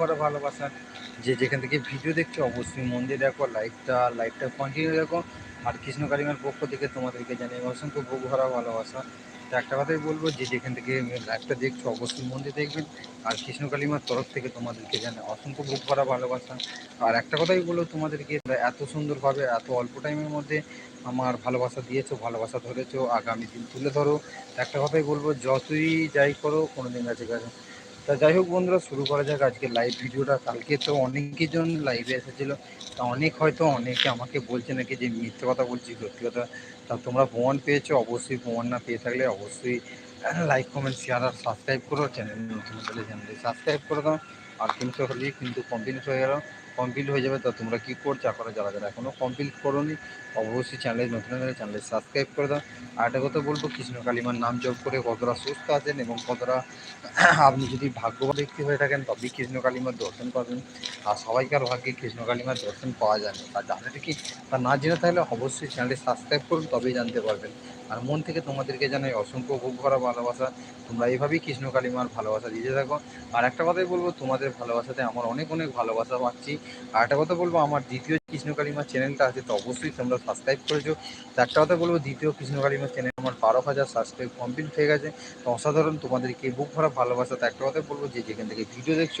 ভরা ভালোবাসা। যে যেখান থেকে ভিডিও দেখছ, অবশ্যই মন দিয়ে দেখো লাইভটা লাইভটা কন্টিনিউ দেখো। আর কৃষ্ণ কালিমার পক্ষ থেকে তোমাদেরকে জানিয়ে অসংখ্য বুক ভরা ভালোবাসা। তো একটা কথাই বলব, যে যেখান থেকে লাইভটা দেখছ, অবশ্যই মন দিয়ে দেখবেন। আর কৃষ্ণ কালিমার তরফ থেকে তোমাদেরকে জানে অসংখ্য বুক ভরা ভালোবাসা। আর একটা কথাই বলব তোমাদেরকে এত সুন্দরভাবে, এত অল্প টাইমের মধ্যে আমার ভালোবাসা দিয়েছ, ভালোবাসা ধরেছো, আগামী দিন তুলে ধরো। একটা কথাই বলব, যতই যাই করো কোনো দিন কাছে কাছে তা যাই হোক বন্ধুরা, শুরু করা যাক আজকে লাইভ ভিডিওটা। কালকে তো অনেকজন লাইভে এসেছিল। তা অনেক হয়তো অনেকে আমাকে বলছে নাকি যে মিথ্যে কথা বলছি, সত্যি কথা। তা তোমরা প্রমাণ পেয়েছ, অবশ্যই প্রমাণ না পেয়ে থাকলে অবশ্যই লাইক কমেন্ট শেয়ার আর সাবস্ক্রাইব করো। চ্যানেল নতুন হলে চ্যানেলে সাবস্ক্রাইব করে। দাও আর কিন্তু হলেই কিন্তু কমপ্লিট হয়ে গেল। কমপ্লিট হয়ে যাবে তো তোমরা কী করছ? করো যারা যারা এখনও কমপ্লিট করোনি, অবশ্যই চ্যানেলে নতুন হলে চ্যানেলে সাবস্ক্রাইব করে দাও। আর একটা কথা বলব, কৃষ্ণ কালিমার নাম জপ করে কতটা সুস্থ আছেন এবং কতটা আপনি যদি ভাগ্যবান ব্যক্তি হয়ে থাকেন, তবেই কৃষ্ণ কালিমার দর্শন পাবেন। আর সবাইকার ভাগ্যে কৃষ্ণ কালিমার দর্শন পাওয়া যায় না। আর জানে কি? তা না জেনে থাকলে অবশ্যই চ্যানেলটি সাবস্ক্রাইব করুন, তবেই জানতে পারবেন। আর মন থেকে তোমাদেরকে জানাই অসংখ্য বুক করা ভালোবাসা। তোমরা এইভাবেই কৃষ্ণ কালিমার ভালোবাসা দিতে থাকো। আর একটা কথাই বলব, তোমাদের ভালোবাসাতে আমার অনেক অনেক ভালোবাসা পাচ্ছি। আর একটা কথা বলব, আমার দ্বিতীয় কৃষ্ণ কালিমার চ্যানেলটা আছে তো অবশ্যই তোমরা সাবস্ক্রাইব করেছ। তো একটা কথা বলব, দ্বিতীয় কৃষ্ণ কালিমার চ্যানেল আমার বারো হাজার সাবস্ক্রাইব কমপ্লিট হয়ে গেছে। তো অসাধারণ তোমাদেরকে বুক ভরা ভালোবাসা। তো একটা কথা বলব, যে যেখান থেকে ভিডিও দেখছ,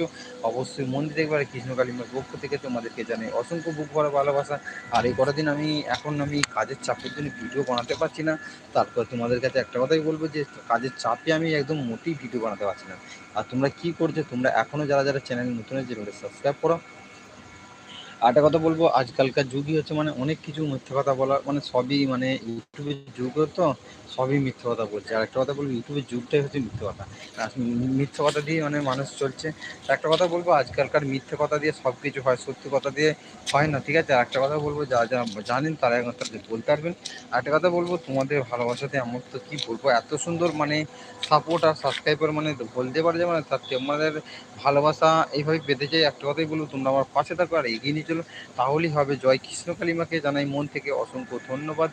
অবশ্যই মন দেখবে কৃষ্ণ কালিমার পক্ষ থেকে তোমাদেরকে জানাই অসংখ্য বুক ভরা ভালোবাসা। আর এই কটা দিন আমি, এখন আমি কাজের চাপের জন্য ভিডিও বানাতে পারছি না। তারপর তোমাদের কাছে একটা কথাই বলব যে, কাজের চাপে আমি একদম মোটেই ভিডিও বানাতে পারছি না। আর তোমরা কি করছ, তোমরা এখনও যারা যারা চ্যানেল নতুন আছে সাবস্ক্রাইব করো। একটা কথা বলব, আজকালকার যুগই হচ্ছে মানে অনেক কিছু মিথ্যা কথা বলা মানে সবই মানে ইউটিউবের যুগ তো, সবই মিথ্যে কথা বলছে। আর একটা কথা বলব, ইউটিউবের যুগটাই হচ্ছে মিথ্যে কথা। মিথ্যে কথা দিয়ে মানে মানুষ চলছে। একটা কথা বলব, আজকালকার মিথ্যে কথা দিয়ে সব কিছু হয়, সত্যি কথা দিয়ে হয় না, ঠিক আছে? একটা কথা বলব, যা যা জানেন তারা একমাত্র বলতে পারবেন। একটা কথা বলব, তোমাদের ভালোবাসাতে আমার তো কী বলব, এত সুন্দর মানে সাপোর্ট আর সাবস্ক্রাইবার মানে বলতে পারে যে মানে তার আমাদের ভালোবাসা এইভাবে পেতে চাই একটা কথাই বলব, তোমরা আমার পাশে থাকো আর এগিয়ে নিয়ে চলো তাহলেই হবে। জয় কৃষ্ণ কালিমাকে জানাই মন থেকে অসংখ্য ধন্যবাদ।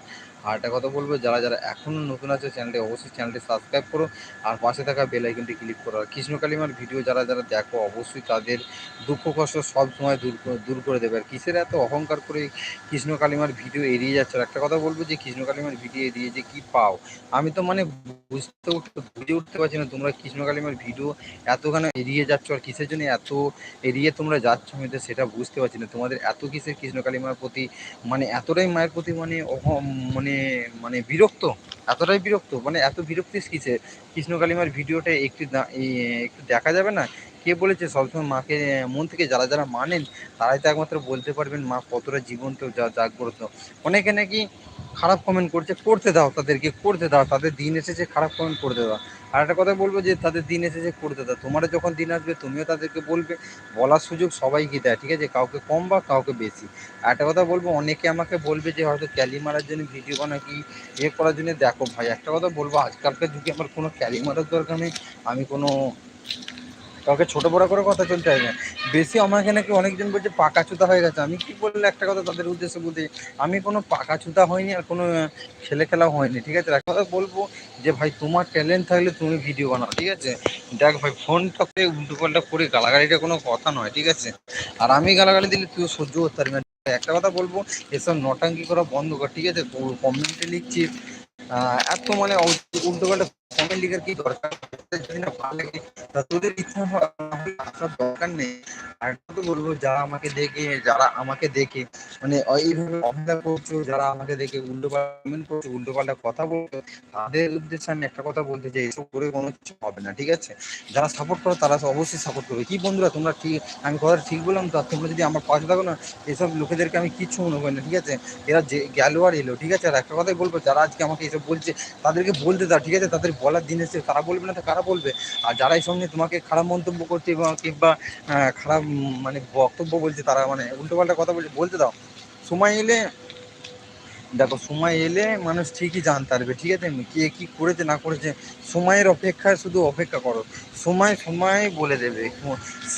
আর একটা কথা বলব, যারা যারা এখনও নতুন আছে চ্যানেলটি, অবশ্যই চ্যানেলটি সাবস্ক্রাইব করো। আর পাশে থাকা বেল আইকনটি ক্লিক করো। আর কৃষ্ণ কালিমার ভিডিও যারা যারা দেখো, অবশ্যই তাদের দুঃখ, কষ্ট সব সময় দূর দূর করে দেবে। আর কিসের এত অহংকার করে কৃষ্ণ কালিমার ভিডিও এড়িয়ে যাচ্ছে? আর একটা কথা বলব যে, কৃষ্ণ কালিমার ভিডিও এড়িয়ে যে কি পাও? আমি তো মানে বুঝতে উঠতে বুঝে উঠতে পারছি না তোমরা কৃষ্ণ কালিমার ভিডিও এতখানি এড়িয়ে যাচ্ছ? আর কিসের জন্য এত এড়িয়ে তোমরা যাচ্ছ? আমি তো সেটা বুঝতে পারছি না। তোমাদের এত কিসের কৃষ্ণ কালিমার প্রতি মানে এতটাই মায়ের প্রতি মানে মানে মানে বিরক্ত, এতটাই বিরক্ত মানে এত বিরক্তি কিসে কৃষ্ণ কালিমার ভিডিওটা একটু একটু দেখা যাবে না? কে বলেছে? সবসময় মাকে মন থেকে যারা যারা মানেন, তারাই তো একমাত্র বলতে পারবেন মা কতটা জীবন্ত, যা জাগ্রত। অনেকে নাকি খারাপ কমেন্ট করছে, করতে দাও তাদেরকে, করতে দাও, তাদের দিন এসেছে, খারাপ কমেন্ট করতে দাও। আর একটা কথা বলব যে তাদের দিন এসেছে করতে দেয় তোমার যখন দিন আসবে তুমিও তাদেরকে বলবে, বলার সুযোগ সবাইকে দেয়, ঠিক আছে? কাউকে কম বা কাউকে বেশি। আর একটা কথা বলব, অনেকে আমাকে বলবে যে হয়তো ক্যালি মারার জন্য ভিডিও বানা কি ইয়ে করার জন্য দেখো ভাই, একটা কথা বলব, আজকালকার যুগে আমার কোনো ক্যালি মারার দরকার নেই, আমি কোনো কাউকে ছোট বড় করে কথা চলতে হয় না। বেশি আমাকে নাকি অনেকজন বলছে পাকা চুতা হয়ে গেছে। আমি কি বললে একটা কথা তাদের উদ্দেশ্যে বলতে আমি কোনো পাকা চুতা হয়নি আর কোনো ছেলে খেলা হয়নি ঠিক আছে? একটা কথা বলব যে ভাই তোমার ট্যালেন্ট থাকলে তুমি ভিডিও বানাও ঠিক আছে? দেখ ভাই ফোনটা করে উল্টো পাল্টা করে গালাগালিটা কোনো কথা নয় ঠিক আছে? আর আমি গালাগালি দিলে তুই সহ্য করতে পারবি না। একটা কথা বলব এসব নটাঙ্কি করা বন্ধ কর ঠিক আছে? কমেন্টে লিখছিস আহ, এত মানে উল্টো পাল্টা কমেন্ট লিখার কি দরকার? যদি না ভালো লাগে তা তোদের ইচ্ছা আসার দরকার নেই। আর তো বলব, যারা আমাকে দেখে, যারা আমাকে দেখে মানে এইভাবে অবহেলা করছ, যারা আমাকে দেখে উল্টো পাল্টা করছ, উল্টো পাল্টা কথা বলছো, তাদের উদ্দেশ্যে আমি একটা কথা বলতে চাই, এসব করে কোনো কিছু হবে না, ঠিক আছে? যারা সাপোর্ট করো, তারা অবশ্যই সাপোর্ট করবে। কি বন্ধুরা, তোমরা ঠিক আমি কথা ঠিক বললাম তো? তোমরা যদি আমার পাশে থাকো না, এসব লোকেদেরকে আমি কিচ্ছু মনে করি না, ঠিক আছে? এরা যে, গেল আর এলো, ঠিক আছে? আর একটা কথাই বলব, যারা আজকে আমাকে এসব বলছে, তাদেরকে বলতে দাও, ঠিক আছে? তাদের বলার দিন এসে তারা বলবে না তো কারা বলবে? আর যারা এই সঙ্গে তোমাকে খারাপ মন্তব্য করছে বা, কিংবা খারাপ মানে বক্তব্য বলছে, তারা মানে উল্টোপাল্টা কথা বলছে, বলতে দাও। সময় এলে, দেখো, সময় এলে মানুষ ঠিকই জানতে পারবে, ঠিক আছে? কে কী করেছে, না করেছে, সময়ের অপেক্ষায় শুধু অপেক্ষা করো। সময় সময় বলে দেবে।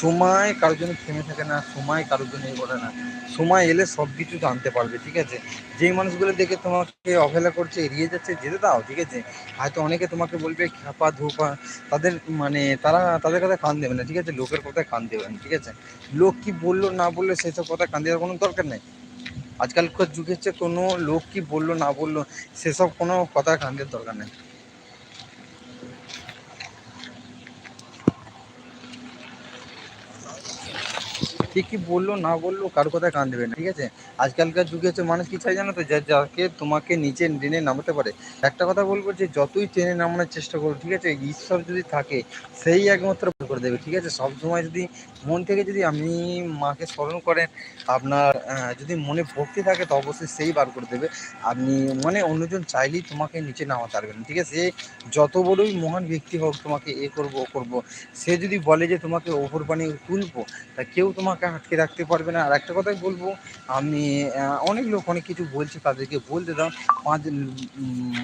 সময় কারোর জন্য থেমে থাকে না, সময় কারোর জন্য এ করে না। সময় এলে সব কিছু জানতে পারবে, ঠিক আছে? যেই মানুষগুলো দেখে তোমাকে অবহেলা করছে, এড়িয়ে যাচ্ছে, যেতে দাও, ঠিক আছে? হয়তো অনেকে তোমাকে বলবে, খ্যাপা, ধোপা, তাদের মানে তারা তাদের কথা কান দেবে না, ঠিক আছে? লোকের কথায় কান দেবে না, ঠিক আছে? লোক কি বলল, না বলল, সেসব কথায় কান দেওয়ার কোনো দরকার নেই। আজকালকার যুগে হচ্ছে কোনো লোক কি বলল, না বলল, সেসব কোনো কথা কানের দরকার নেই। কে কি বলল, না বলল, কারও কথায় কান দেবে না, ঠিক আছে? আজকালকার যুগে হচ্ছে মানুষ কি চাই জানো তো? যাকে তোমাকে নিচে টেনে নামাতে পারে। একটা কথা বলব যে, যতই টেনে নামানোর চেষ্টা করো ঠিক আছে? ঈশ্বর যদি থাকে, সেই একমাত্র করে দেবে, ঠিক আছে? সব সময় যদি, মন থেকে যদি আপনি মাকে স্মরণ করেন, আপনার যদি মনে ভক্তি থাকে, তো অবশ্যই সেই বার করে দেবে। আপনি মানে অন্যজন চাইলেই তোমাকে নিচে নামাতে পারবেন ঠিক আছে? যত বড়ই মহান ব্যক্তি হোক, তোমাকে এ করব, ও করব। সে যদি বলে যে, তোমাকে ওপর পানি তুলবো, তা কেউ তোমাকে আটকে রাখতে পারবে না। আর একটা কথাই বলব, আমি অনেক লোক, অনেক কিছু বলছে, তাদেরকে বলতে দাও। পাঁচ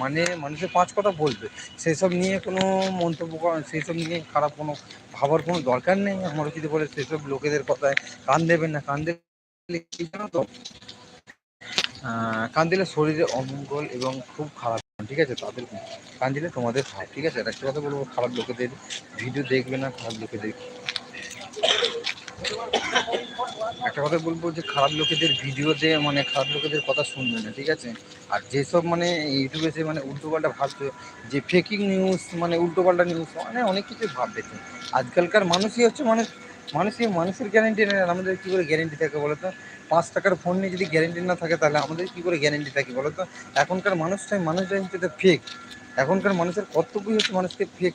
মানে মানুষের পাঁচ কথা বলবে। সেসব নিয়ে কোনো মন্তব্য সেসব নিয়ে খারাপ কোনো ভাবার কোনো দরকার নেই আমার যদি বলে। সেসব লোকেদের কথায় কান দেবেন না। কান কি জানো তো? কান দিলে শরীরে অমঙ্গল এবং খুব খারাপ, ঠিক আছে? তাদের কান দিলে তোমাদের খারাপ ঠিক আছে? একটা কথা বলব, খারাপ লোকেদের ভিডিও দেখবে না, খারাপ লোকেদের একটা কথা বলব যে খারাপ লোকেদের ভিডিওতে মানে খারাপ লোকেদের কথা শুনবে না, ঠিক আছে? আর যেসব মানে ইউটিউবে যে মানে উল্টোপাল্টা ভাবছে, যে ফেকিং নিউজ মানে উল্টোপাল্টা নিউজ মানে অনেক কিছু ভাববে তো। আজকালকার মানুষই হচ্ছে মানুষ মানুষই, মানুষের গ্যারেন্টি নেই আমাদের কী করে গ্যারেন্টি থাকে বলো তো? পাঁচ টাকার ফোন নিয়ে যদি গ্যারেন্টি না থাকে তাহলে আমাদের কী করে গ্যারেন্টি থাকে বলো তো? এখনকার মানুষটাই মানুষটাই হচ্ছে ফেক এখনকার মানুষের কর্তব্যই হচ্ছে মানুষকে ফেক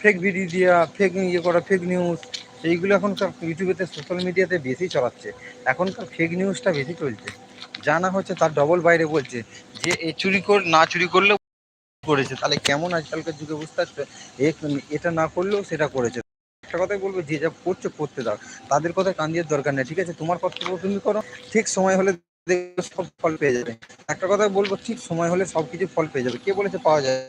ফেক ভিডিও দেওয়া ফেক ইয়ে করা ফেক নিউজ এইগুলো এখনকার ইউটিউবেতে সোশ্যাল মিডিয়াতে বেশি চলাচ্ছে এখনকার ফেক নিউজটা বেশি চলছে। জানা হচ্ছে তার ডবল বাইরে বলছে যে, এ চুরি কর, না চুরি করলেও করেছে। তাহলে কেমন আজকালকার যুগে বুঝতে পারছ? এটা না করলেও সেটা করেছে। একটা কথাই বলব, যে যা করছ, করতে দাও। তাদের কথা কান দেওয়ার দরকার নেই, ঠিক আছে? তোমার কর্তব্য তুমি করো। ঠিক সময় হলে সব ফল পেয়ে যাবে। একটা কথা বলব, ঠিক সময় হলে সব কিছু ফল পেয়ে যাবে। কে বলেছে পাওয়া যায়?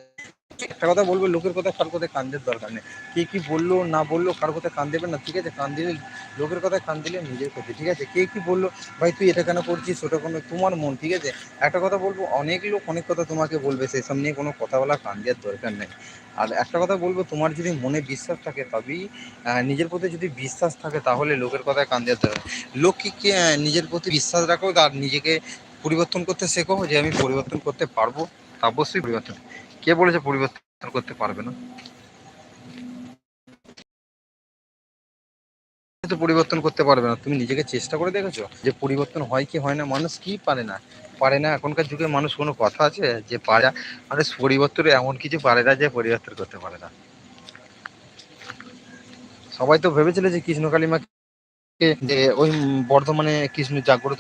একটা কথা বলব লোকের কথা কার কথায় কান দেওয়ার দরকার নেই। কে কি বলল না বলল কার কথায় কান দেবে না ঠিক আছে? কান দিলে লোকের কথায় কান দিলে নিজের ক্ষতি ঠিক আছে? কে কি বলল ভাই তুই এটা কেন করছিস? ওটা কোনো তোমার মন ঠিক আছে? একটা কথা বলব অনেক লোক অনেক কথা তোমাকে বলবে সেসব নিয়ে কোনো কথা বলা কান দেওয়ার দরকার নেই। আর একটা কথা বলব তোমার যদি মনে বিশ্বাস থাকে তবেই নিজের প্রতি যদি বিশ্বাস থাকে তাহলে লোকের কথায় কান দেওয়ার দরকার নেই। লোক কি কি, নিজের প্রতি বিশ্বাস রাখো আর নিজেকে পরিবর্তন করতে শেখো যে আমি পরিবর্তন করতে পারব তা অবশ্যই পরিবর্তন। কে বলেছে পরিবর্তন করতে পারবে না? তো পরিবর্তন করতে পারবে না। তুমি নিজেকে চেষ্টা করে দেখেছ যে পরিবর্তন হয় কি হয় না? মানুষ কি পারে না? পারে না? এখনকার যুগে মানুষ কোনো কথা আছে যে পারে? মানুষ পরিবর্তন এমন কিছু পারে না যে পরিবর্তন করতে পারে না। সবাই তো ভেবেছিল যে কৃষ্ণ কালিমাকে যে ওই বর্ধমানে কৃষ্ণ জাগ্রত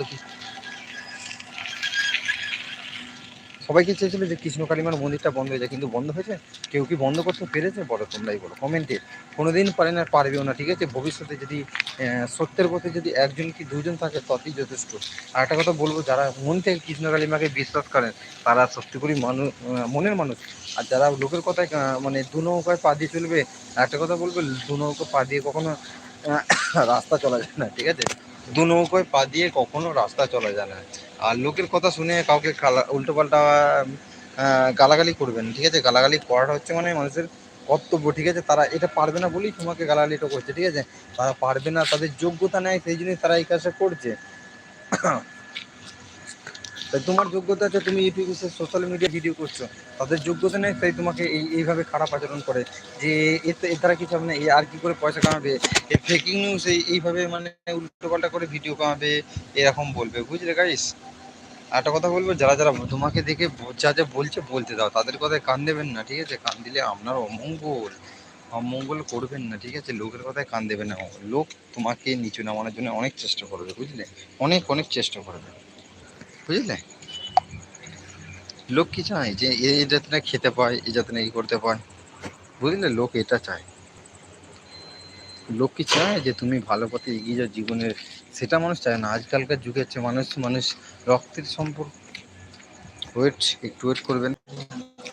কৃষ্ণ সবাই কি চেয়েছিল যে কৃষ্ণ কালিমার মন্দিরটা বন্ধ হয়ে যায়, কিন্তু বন্ধ হয়েছে? কেউ কি বন্ধ করতে পেরেছে? বলো তোমরাই বলো কমেন্টে কোনোদিন পারে না পারবেও না, ঠিক আছে? ভবিষ্যতে যদি সত্যের পথে যদি একজন কি দুজন থাকে, ততই যথেষ্ট। আর একটা কথা বলব, যারা মন থেকে কৃষ্ণ কালিমাকে বিশ্বাস করেন, তারা সত্যি করে মানুষ মনের মানুষ। আর যারা লোকের কথায় মানে দু নৌকায় পা দিয়ে চলবে একটা কথা বলবে, দু নৌকা পা দিয়ে কখনো রাস্তা চলা যায় না, ঠিক আছে? দু নৌকায় পা দিয়ে কখনো রাস্তা চলা যায় না। আর লোকের কথা শুনে কাউকে উল্টো পাল্টা গালাগালি করবেন, ঠিক আছে? গালাগালি করাটা হচ্ছে মানে মানুষের কর্তব্য, ঠিক আছে? তারা এটা পারবে না বলেই তোমাকে গালাগালিটা করছে, ঠিক আছে? তারা পারবে না, তাদের যোগ্যতা নেয় সেই জন্যই তারা এই কাজটা করছে। তাই তোমার যোগ্যতা আছে তুমি ইউটিউবে সোশ্যাল মিডিয়া ভিডিও করছ। তাদের যোগ্যতা নেই, তাই তোমাকে এই এইভাবে খারাপ আচরণ করে। যে এতে এ দ্বারা কিছু হবে না? এ আর কি করে পয়সা কামাবে? এ ফেকিং নিউজ এইভাবে মানে উল্টোপাল্টা করে ভিডিও কামাবে, এরকম বলবে, বুঝলে গাইস একটা কথা বলব, যারা যারা তোমাকে দেখে যা যা বলছে বলতে দাও, তাদের কথায় কান দেবেন না, ঠিক আছে? কান দিলে আপনার অমঙ্গল অমঙ্গল করবেন না, ঠিক আছে? লোকের কথায় কান দেবেন না। লোক তোমাকে নিচু নামানোর জন্য অনেক চেষ্টা করবে, বুঝলে? অনেক অনেক চেষ্টা করবে, বুঝলে? লোক কি চায় যে এ যাতে না খেতে পায়, এ যাতে না ই করতে পায়, বুঝলে? লোক এটা চায়। লোক কি চায় যে তুমি ভালো পথে এগিয়ে যাও, জীবনের সেটা মানুষ চায় না। আজকালকার যুগে হচ্ছে মানুষ মানুষ রক্তের সম্পর্ক ওয়েট একটু ওয়েট করবেন।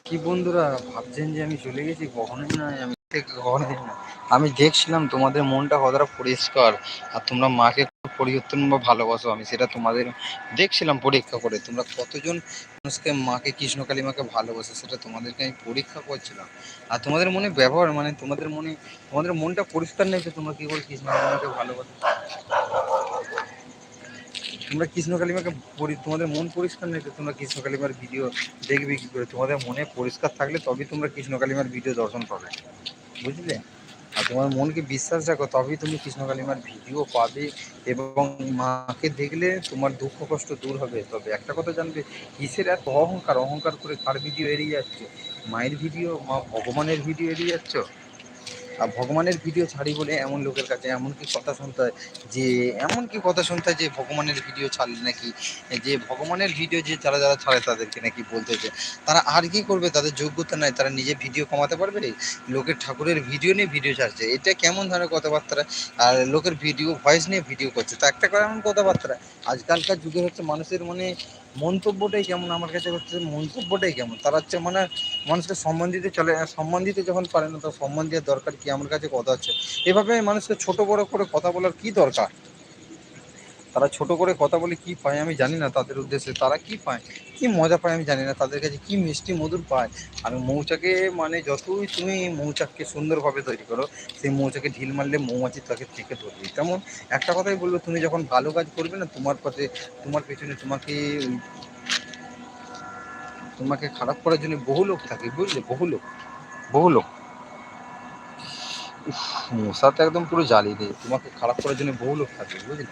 কি বন্ধুরা, ভাবছেন যে আমি চলে গেছি? কখনোই নয় আমি কখনোই না। আমি দেখছিলাম তোমাদের মনটা কতটা পরিষ্কার, আর তোমরা মাকে পরিবর্তন বা ভালোবাসো, আমি সেটা তোমাদের দেখছিলাম পরীক্ষা করে। তোমরা কতজন মানুষকে মাকে কৃষ্ণকালী মাকে ভালোবাসো, সেটা তোমাদেরকে আমি পরীক্ষা করছিলাম। আর তোমাদের মনে ব্যবহার মানে তোমাদের মনে তোমাদের মনটা পরিষ্কার নেই, তো তোমরা কি করে কৃষ্ণকালী মাকে ভালোবাসো? তোমরা কৃষ্ণ কালিমাকে তোমাদের মন পরিষ্কার নেই তো তোমরা কৃষ্ণ কালিমার ভিডিও দেখবে কি করে? তোমাদের মনে পরিষ্কার থাকলে তবেই তোমরা কৃষ্ণ কালিমার ভিডিও দর্শন পাবে। বুঝলে? আর তোমার মনকে বিশ্বাস রাখো, তবেই তুমি কৃষ্ণ কালিমার ভিডিও পাবে এবং মাকে দেখলে তোমার দুঃখ কষ্ট দূর হবে। তবে একটা কথা জানবে, কিসের এত অহংকার? অহংকার করে কার ভিডিও এড়িয়ে যাচ্ছে? মায়ের ভিডিও, মা ভগবানের ভিডিও এড়িয়ে যাচ্ছ? ভগবানের ভিডিও ছাড়ি বলে এমন লোকের কাছে এমন কি কথা শুনতে হয় যে, এমন কি কথা শুনতে হয় যে ভগবানের ভিডিও ছাড়লে নাকি যে ভগবানের ভিডিও যে যারা যারা ছাড়ে তাদেরকে নাকি বলতে যে, তারা আর কি করবে? তাদের যোগ্যতা নাই, তারা নিজে ভিডিও কমাতে পারবে? লোকের ঠাকুরের ভিডিও নিয়ে ভিডিও ছাড়ছে, এটা কেমন ধরনের কথাবার্তা? আর লোকের ভিডিও ভয়েস নিয়ে ভিডিও করছে, তো একটা এমন কথাবার্তা। আজকালকার যুগে হচ্ছে মানুষের মানে মন্তব্যটাই কেমন আমার কাছে হচ্ছে মন্তব্যটাই কেমন? তারা হচ্ছে মানে মানুষকে সম্মান দিতে চলে সম্মান দিতে যখন পারে না, তো সম্মান দেওয়ার দরকার কি? আমার কাছে কথা হচ্ছে। এভাবে মানুষকে ছোট বড় করে কথা বলার কি দরকার? তারা ছোট করে কথা বলে কি পায় আমি জানি না তাদের উদ্দেশ্যে। তারা কি পায়? কি মজা পায় আমি জানি না। তাদের কাছে কি মিষ্টি মধুর পায়? আর মৌচাকে মানে যতই তুমি মৌচাককে সুন্দরভাবে তৈরি করো, সেই মৌচাকে ঢিল মারলে মৌমাছি তাকে থেকে ধরবে। তেমন একটা কথাই বলব, তুমি যখন ভালো কাজ করবে না, তোমার পথে, তোমার পেছনে তোমাকে তোমাকে খারাপ করার জন্য বহু লোক থাকে, বুঝলে? বহু লোক বহু লোক। মশা তো একদম পুরো জ্বালিয়ে দেয়। তোমাকে খারাপ করার জন্য বহু লোক থাকে, বুঝলে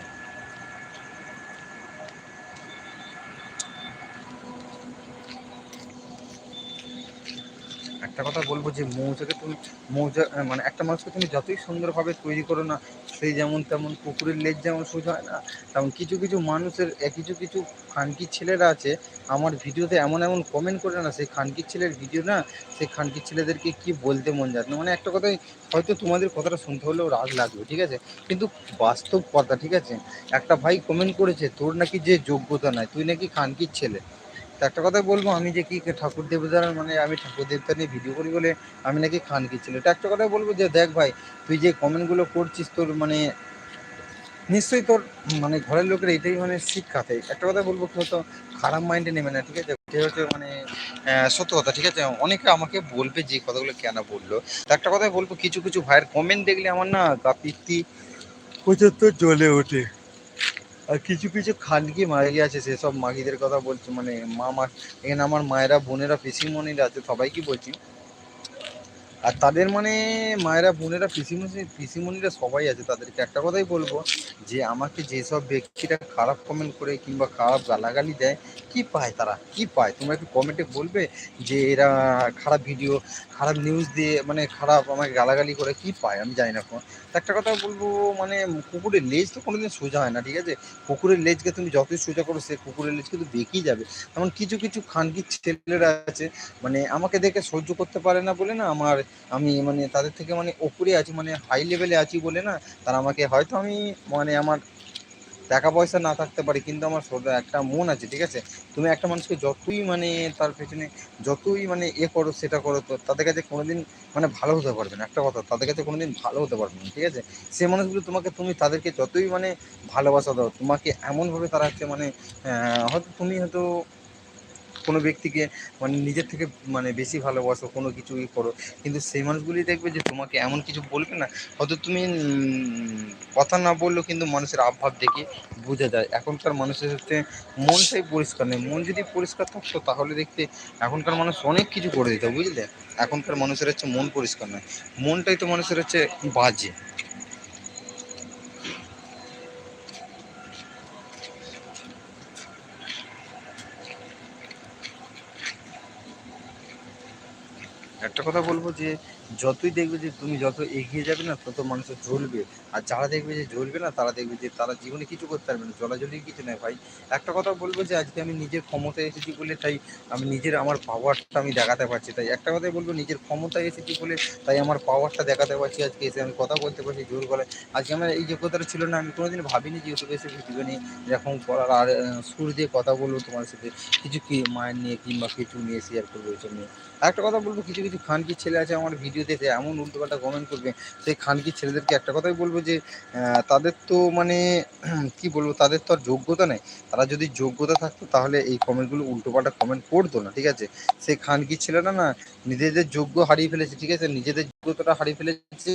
একটা কথা বলব যে মৌচাকে তুমি, মৌচা মানে একটা মানুষকে তুমি যতই সুন্দরভাবে তৈরি করো না সেই যেমন তেমন কুকুরের লেজ যেমন সোজা হয় না, তেমন কিছু কিছু মানুষের কিছু কিছু খানকির ছেলেরা আছে, আমার ভিডিওতে এমন এমন কমেন্ট করে না, সেই খানকির ছেলের ভিডিও না, সেই খানকির ছেলেদেরকে কি বলতে মন যাচ্ছে না। মানে একটা কথাই, হয়তো তোমাদের কথাটা শুনতে হলেও রাগ লাগবে, ঠিক আছে? কিন্তু বাস্তব কথা, ঠিক আছে? একটা ভাই কমেন্ট করেছে, তোর নাকি যে যোগ্যতা নাই, তুই নাকি খানকির ছেলে। একটা কথা বলব, আমি যে কি ঠাকুর দেবতার মানে আমি ঠাকুর দেবতা নিয়ে ভিডিও করি বলে আমি নাকি খান ছিল এটা একটা কথা বলব যে, দেখ ভাই, তুই যে কমেন্টগুলো করছিস তোর মানে নিশ্চয়ই তোর মানে ঘরের লোকের এটাই মানে শিক্ষা দেয় একটা কথা বলব কেউ তো খারাপ মাইন্ডে নেবে না, ঠিক আছে? এটা হচ্ছে মানে সত্য কথা, ঠিক আছে? অনেকে আমাকে বলবে যে কথাগুলো কেন বলল। একটা কথাই বলব, কিছু কিছু ভাইয়ের কমেন্ট দেখলে আমার না গা পিত্তি পঁচাত্তর জ্বলে ওঠে। কিছু কিছু খানকি মাগি আছে সেসব মাগিদের কথা বলছি মানে মা মা এখানে আমার মায়েরা, বোনেরা, পিসিমণিরা আছে, সবাইকে বলছি। আর তাদের মানে মায়েরা, বোনেরা, পিসিমণি, পিসিমণিরা সবাই আছে, তাদেরকে একটা কথাই বলব, যে আমাকে যেসব ব্যক্তিরা খারাপ কমেন্ট করে কিংবা খারাপ গালাগালি দেয়, কি পায় তারা? কি পায়? তোমরা একটু কমেন্টে বলবে যে এরা খারাপ ভিডিও খারাপ নিউজ দিয়ে মানে খারাপ আমাকে গালাগালি করে কি পায়? আমি জানি না একটা কথা বলব মানে কুকুরের লেজ তো কোনোদিন সোজা হয় না, ঠিক আছে? কুকুরের লেজকে তুমি যতই সোজা করো, সে কুকুরের লেজ কিন্তু বেঁকেই যাবে। এমন কিছু কিছু খানকি ছেলেরা আছে মানে আমাকে দেখে সহ্য করতে পারে না বলে না আমার, আমি মানে তাদের থেকে মানে ওপরে আছি মানে হাই লেভেলে আছি বলে না, তারা আমাকে হয়তো আমি মানে আমার টাকা পয়সা না থাকতে পারে, কিন্তু আমার একটা মন আছে, ঠিক আছে? তুমি একটা মানুষকে যতই মানে তার পেছনে যতই মানে এ করো, সেটা করো, তো তাদের কাছে কোনোদিন মানে ভালো হতে পারবে না। একটা কথা, তাদের কাছে কোনোদিন ভালো হতে পারবে না, ঠিক আছে? সে মানুষগুলো তোমাকে, তুমি তাদেরকে যতই মানে ভালোবাসা দাও, তোমাকে এমনভাবে তারা হচ্ছে মানে হয়তো তুমি হয়তো কোনো ব্যক্তিকে মানে নিজের থেকে মানে বেশি ভালোবাসো, কোনো কিছুই করো। কিন্তু সেই মানুষগুলি দেখবে যে তোমাকে এমন কিছু বলবে না, হয়তো তুমি কথা না বললেও কিন্তু মানুষের আবভাব দেখে বোঝা যায়। এখনকার মানুষের হচ্ছে মনটাই পরিষ্কার নেই। মন যদি পরিষ্কার থাকতো তাহলে দেখতে এখনকার মানুষ অনেক কিছু করে দিত, বুঝলে? এখনকার মানুষের হচ্ছে মন পরিষ্কার নয়। মনটাই তো মানুষের হচ্ছে বাজে। একটা কথা বলব যে, যতই দেখবে যে তুমি যত এগিয়ে যাবে না, তত মানুষ জ্বলবে। আর যারা দেখবে যে জ্বলবে না, তারা দেখবে যে তারা জীবনে কিছু করতে পারবে না জ্বলাজ্বলি কিছু নয় ভাই। একটা কথা বলব যে, আজকে আমি নিজের ক্ষমতায় এসেছি বলে তাই আমি নিজের, আমার পাওয়ারটা আমি দেখাতে পারছি। তাই একটা কথাই বলব, নিজের ক্ষমতায় এসেছি বলে তাই আমার পাওয়ারটা দেখাতে পারছি আজকে এসে। আমি কথা বলতে পারছি জোর গলায়। আজকে আমার এই যোগ্যতাটা ছিল না, আমি কোনোদিন ভাবিনি যে ইউটিউবে এসে ভিডিও নিয়ে এরকম করার। আর সুর দিয়ে কথা বলব তোমার সাথে। কিছু কি মায়ের নিয়ে কিংবা কিছু নিয়ে শেয়ার করব এইসব নিয়ে একটা কথা বলব, কিছু কিছু খানকি ছেলে আছে আমার ভিডিওতে এমন উল্টোপাল্টা কমেন্ট করবে। সেই খানকি ছেলেদেরকে একটা কথাই বলব যে তাদের তো মানে কি বলব, তাদের তো আর যোগ্যতা নেই। তারা যদি যোগ্যতা থাকতো, তাহলে এই কমেন্টগুলো উল্টোপাল্টা কমেন্ট করতো না, ঠিক আছে? সেই খানকি ছেলেরা না, নিজেদের যোগ্য হারিয়ে ফেলেছে, ঠিক আছে? নিজেদের যোগ্যতাটা হারিয়ে ফেলেছে।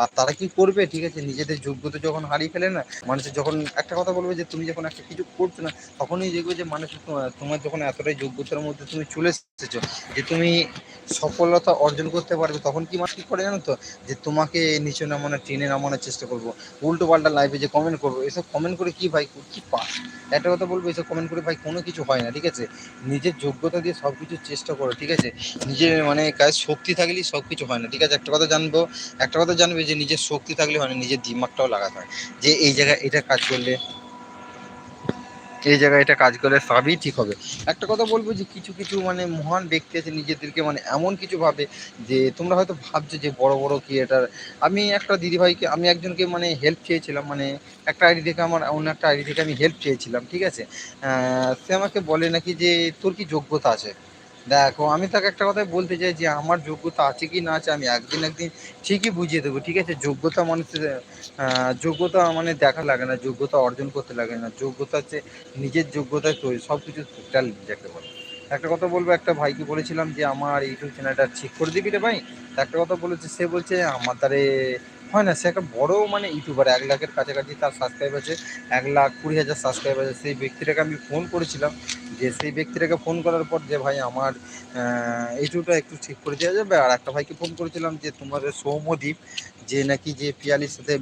আর তারা কি করবে? ঠিক আছে, নিজেদের যোগ্যতা যখন হারিয়ে ফেলে না মানুষের যখন একটা কথা বলবে যে, তুমি যখন একটা কিছু করছ না, তখনই দেখবে যে, মানুষ তোমার যখন এতটাই যোগ্যতার মধ্যে তুমি চলে এসেছ, যে তুমি সফলতা অর্জন করতে পারবে, তখন কি মানুষ কি করে জানো তো? যে, তোমাকে নিচে নামানোর ট্রেনে নামানোর চেষ্টা করব। উল্টো পাল্টা লাইফে যে কমেন্ট করব, এসব কমেন্ট করে কি ভাই, কি পাস? একটা কথা বলব, এসব কমেন্ট করে ভাই কোনো কিছু হয় না, ঠিক আছে? নিজের যোগ্যতা দিয়ে সব কিছু চেষ্টা করো, ঠিক আছে? নিজের মানে কাজ শক্তি থাকলেই সব কিছু হয় না, ঠিক আছে একটা কথা জানব, একটা কথা জানবে যে নিজের শক্তি থাকলে হয় না, নিজের দিমাগটাও লাগাতে হয়। যে এই জায়গায় এটা কাজ করলে, এই জায়গায় এটা কাজ করলে সবই ঠিক হবে। একটা কথা বলব যে কিছু কিছু মানে মহান ব্যক্তি আছে নিজেদেরকে মানে এমন কিছু ভাবে যে তোমরা হয়তো ভাবছ যে বড় বড় ক্রিয়েটার আমি একটা দিদিভাইকে, আমি একজনকে মানে হেল্প চেয়েছিলাম মানে একটা আইডি থেকে আমার অন্য একটা আইডি থেকে আমি হেল্প চেয়েছিলাম, ঠিক আছে? সে আমাকে বলে নাকি যে তোর কি যোগ্যতা আছে? দেখো, আমি তাকে একটা কথাই বলতে চাই যে আমার যোগ্যতা আছে কি না আছে আমি একদিন একদিন ঠিকই বুঝিয়ে দেবো, ঠিক আছে? যোগ্যতা মানুষের যোগ্যতা মানে দেখা লাগে না, যোগ্যতা অর্জন করতে লাগে না। যোগ্যতা হচ্ছে নিজের যোগ্যতায় তৈরি সব কিছু ট্যালেন্ট যাকে বলে। একটা কথা বলব, একটা ভাইকে বলেছিলাম যে আমার ইউটিউব চ্যানেলটা ঠিক করে দিবি রে ভাই? একটা কথা বলেছে, সে বলছে, আমার তারে হয় না, সে একটা বড় মানে ইউটিউবার, এক লাখের কাছাকাছি তার সাবস্ক্রাইব আছে, এক লাখ কুড়ি হাজার সাবস্ক্রাইব আছে। সেই ব্যক্তিটাকে আমি ফোন করেছিলাম যে সেই ব্যক্তিটাকে ফোন করার পর যে ভাই আমার ইউটিউবটা একটু ঠিক করে দেওয়া যাবে। আর একটা ভাইকে ফোন করেছিলাম যে তোমার সৌম্যদীপ যে নাকি যে পিয়ালির সাথে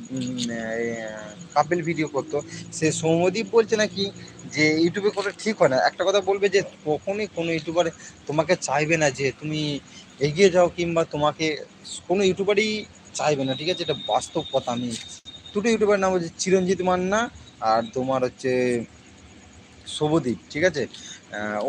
কাপেল ভিডিও করতো। সে সৌম্যদীপ বলছে নাকি যে ইউটিউবে করে ঠিক হয় না। একটা কথা বলবে যে কখনই কোনো ইউটিউবার তোমাকে চাইবে না যে তুমি এগিয়ে যাও কিংবা তোমাকে কোনো ইউটিউবারই চাইবে না, ঠিক আছে? এটা বাস্তব কথা আমি। দুটো ইউটিউবার নাম হচ্ছে চিরঞ্জিত মান্না আর তোমার হচ্ছে শুভদীপ ঠিক আছে?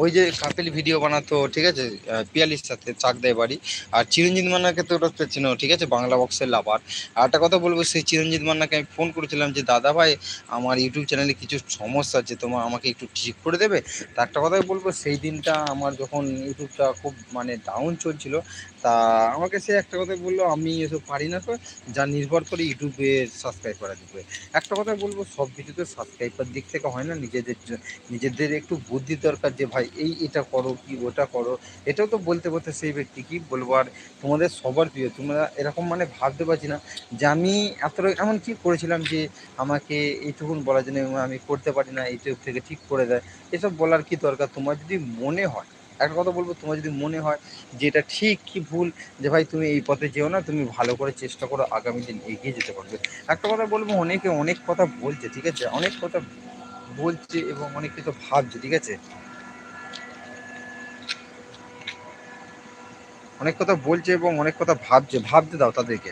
ওই যে কাপেল ভিডিও বানাতো, ঠিক আছে? পিয়ালির সাথে চাক দেয় বাড়ি। আর চিরঞ্জিত মান্নাকে তো ওটা চেনো, ঠিক আছে? বাংলা বক্সের লাভার আর একটা কথা বলব, সেই চিরঞ্জিত মান্নাকে আমি ফোন করেছিলাম যে, দাদা ভাই, আমার ইউটিউব চ্যানেলে কিছু সমস্যা আছে, তোমার আমাকে একটু ঠিক করে দেবে? তা একটা কথাই বলব, সেই দিনটা আমার যখন ইউটিউবটা খুব মানে ডাউন চলছিল তা আমাকে সে একটা কথাই বলল, আমি এসব পারি না তো, যা নির্ভর করে ইউটিউবে সাবস্ক্রাইব করা দিবে একটা কথা বলব, সব কিছুতে সাবস্ক্রাইবার দিক থেকে হয় না, নিজেদের নিজেদের একটু বুদ্ধি দরকার যে, ভাই, এই এটা করো, কি ওটা করো। এটাও তো বলতে বলতে সেই ব্যক্তি কি বলব, আর তোমাদের সবার প্রিয়, তোমরা এরকম মানে ভাবতে পারছি না যে, আমি এতটা, এমন কি করেছিলাম যে, আমাকে এইটুকুন বলার জন্য আমি করতে পারি না ইউটিউব থেকে ঠিক করে দেয়? এসব বলার কি দরকার? তোমার যদি মনে হয় একটা কথা বলব, তোমার যদি মনে হয় যে এটা ঠিক কি ভুল, যে ভাই তুমি এই পথে যেও না, তুমি ভালো করে চেষ্টা করো, আগামী দিন এগিয়ে যেতে পারবে। একটা কথা বলব, অনেকে অনেক কথা বলছে, ঠিক আছে? অনেক কথা বলছে এবং অনেক কিছু ভাবছে, ঠিক আছে? অনেক কথা বলছে এবং অনেক কথা ভাবছে, ভাবতে দাও তাদেরকে।